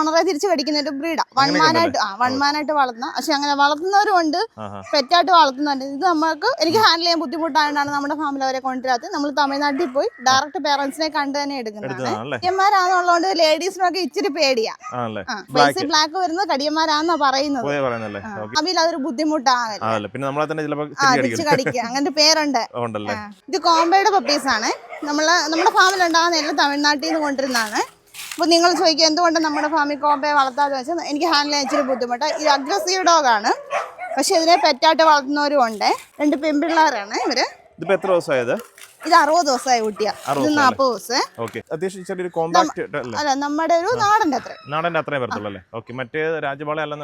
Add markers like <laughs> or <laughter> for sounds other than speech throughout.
ആൾക്കാരെ തിരിച്ചു കടിക്കുന്ന ഒരു ബ്രീഡാ. വൺമാനായിട്ട് ആ വൺമാനായിട്ട് വളർത്തുന്ന. പക്ഷെ അങ്ങനെ വളർത്തുന്നവരും ഉണ്ട് പെറ്റായിട്ട് വളർത്തുന്നുണ്ട് ഇത് നമുക്ക് എനിക്ക് ഹാൻഡിൽ ചെയ്യാൻ ബുദ്ധിമുട്ടായതുകൊണ്ടാണ് നമ്മുടെ ഫാമിൽ അവരെ കൊണ്ടുവരാത്തത്. നമ്മൾ തമിഴ്നാട്ടിൽ പോയി ഡയറക്റ്റ് പേരൻസിനെ കണ്ടു തന്നെ എടുക്കുന്നതാണ്. കടിയന്മാരാണെന്നുള്ളതുകൊണ്ട് കടിയന്മാരാന്നുള്ളതുകൊണ്ട് ലേഡീസിനൊക്കെ ഇച്ചിരി പേടിയാ. ഫേസിൽ ബ്ലാക്ക് വരുന്നത് കടിയന്മാരാന്നാ പറയുന്നത്. ഭാവിയിൽ അതൊരു ബുദ്ധിമുട്ടാണ് പിന്നെ നമ്മളെ തന്നെ ചിലപ്പോൾ ആ ചെടി തിരിച്ച് കടിക്കുക. അങ്ങനെ പേരുണ്ട്. <laughs> ഇത് കോമ്പയുടെ പപ്പീസ് ആണ്. നമ്മൾ നമ്മുടെ ഫാമിലുണ്ടാകുന്ന എല്ലാം തമിഴ്നാട്ടിൽ നിന്ന് കൊണ്ടുവരുന്നതാണ്. അപ്പോൾ നിങ്ങൾ ചോദിക്കുക എന്തുകൊണ്ട് നമ്മുടെ ഫാമിൽ കോമ്പയെ വളർത്താതെ വെച്ചാൽ എനിക്ക് ഹാൻഡിൽ ഇച്ചിരി ബുദ്ധിമുട്ട്. ഇത് അഗ്രസീവ് ഡോഗാണ് പക്ഷെ ഇതിനെ പെറ്റായിട്ട് വളർത്തുന്നവരും ഉണ്ട്. രണ്ട് പെൺപിള്ളേരാണ് ഇവർ. ഇതിപ്പോ എത്ര ദിവസമായത് ഇത് അറുപത് ദിവസമായി കുട്ടിയ ഇത് ദിവസം നാൽപ്പത് ദിവസം ഓക്കെ. അത്യാവശ്യം ചെറിയൊരു കോമ്പാക്ട് അല്ലേ നമ്മുടെ ഒരു നാടന്റെ അത്ര. നാടന്റെ അത്രേ വരത്തുള്ളൂ അല്ലേ? ഓക്കെ മറ്റേ രാജപാള അല്ല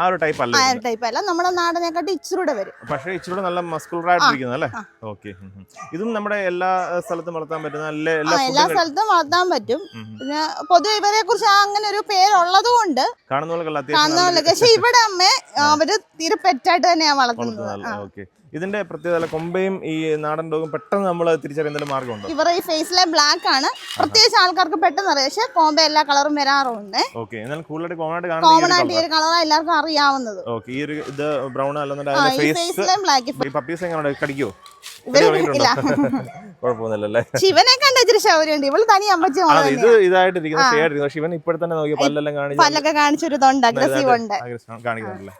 ആ ഒരു ടൈപ്പ് അല്ല ആ ഒരു ടൈപ്പ് അല്ല. നമ്മുടെ നാടനെക്കാട്ടി ഇച്ചിരൂടെ വരും. പക്ഷേ ഇച്ചിരൂടെ നല്ല മസ്കുലർ ആയിട്ടിരിക്കുന്നത് അല്ലേ? ഓക്കെ ഇതും നമ്മുടെ എല്ലാ സ്ഥലത്തും വളർത്താൻ പറ്റുന്ന എല്ലാ സ്ഥലത്തും വളർത്താൻ പറ്റും. പിന്നെ പൊതുവെ ഇവരെ കുറിച്ച് അങ്ങനെ ഒരു പേരുള്ളത് കൊണ്ട് കാണുന്നവർക്ക് പക്ഷെ ഇവിടെ അമ്മ അവർ തീരെ പെറ്റായിട്ട് തന്നെയാണ് വളർത്തുന്നത്. ഓക്കെ. ഇതിന്റെ പ്രത്യേകത കൊമ്പയും ഈ നാടൻ ഡോഗും പെട്ടെന്ന് നമ്മൾ തിരിച്ചറിയുന്ന മാർഗമുണ്ട്. ഇവർ ഈ ഫേസിലെ ബ്ലാക്ക് ആണ്. പ്രത്യേകിച്ച് ആൾക്കാർക്ക് പെട്ടെന്ന് അറിയാം. പക്ഷെ കോമ്പ എല്ലാ കളറും വരാറുണ്ട്. ഓക്കെ എന്നാൽ കൂടുതലായിട്ട് കോമൺ ആയിട്ട് കോമൺ കാണുന്ന ആയിട്ട് ഈ ഒരു കളറാണ് എല്ലാവർക്കും അറിയാവുന്നത്. ഓക്കെ ഈ ഒരു ഇത് ബ്രൗൺ അല്ലെന്നുണ്ടെങ്കിൽ ഫേസിലെ ബ്ലാക്ക് ഈ പപ്പീസ് എങ്ങനെ കടിക്കോ? ഇത്. ഇതായിട്ടിരിക്കുന്ന ഷെയർ പക്ഷെ ഇവൻ ഇപ്പോഴത്തെ നോക്കിയ പല്ലെല്ലാം കാണിച്ചു പല്ലൊക്കെ കാണിച്ചൊരു കാണിക്കുന്നുണ്ടല്ലേ?